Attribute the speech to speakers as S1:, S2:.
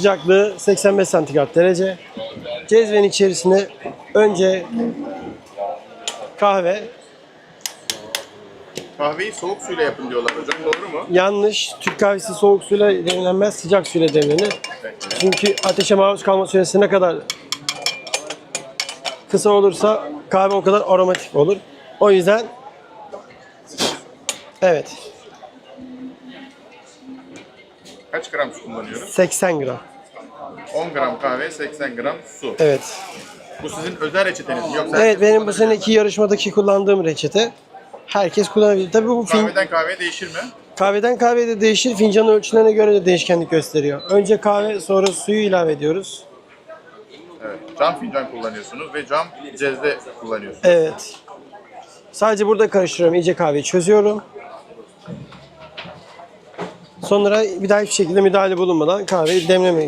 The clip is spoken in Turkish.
S1: Sıcaklığı 85 santigrat derece. Cezvenin içerisine önce kahve,
S2: Kahveyi soğuk suyla yapın diyorlar hocam. Doğru mu?
S1: yanlış. Türk kahvesi soğuk suyla demlenmez, sıcak suyla demlenir. Çünkü ateşe maruz kalma süresi ne kadar kısa olursa kahve o kadar aromatik olur. O yüzden evet
S2: Kaç gram su kullanıyoruz?
S1: 80 gram.
S2: 10 gram kahve, 80 gram su.
S1: Evet.
S2: Bu sizin özel reçeteniz mi? Yoksa
S1: Evet
S2: herkes
S1: benim bu
S2: kullanabilir
S1: seneki yarışmadaki kullandığım reçete. Herkes kullanabilir. Tabii bu
S2: mi?
S1: fin,
S2: Kahveden kahveye değişir mi?
S1: kahveden kahveye de değişir. Fincanın ölçülerine göre de değişkenlik gösteriyor. Önce kahve sonra suyu ilave ediyoruz.
S2: Evet. Cam fincan kullanıyorsunuz ve cam cezve kullanıyorsunuz.
S1: Evet. Sadece burada karıştırıyorum. İyice kahveyi çözüyorum. Sonra bir daha hiçbir şekilde müdahale bulunmadan kahveyi demlemeyi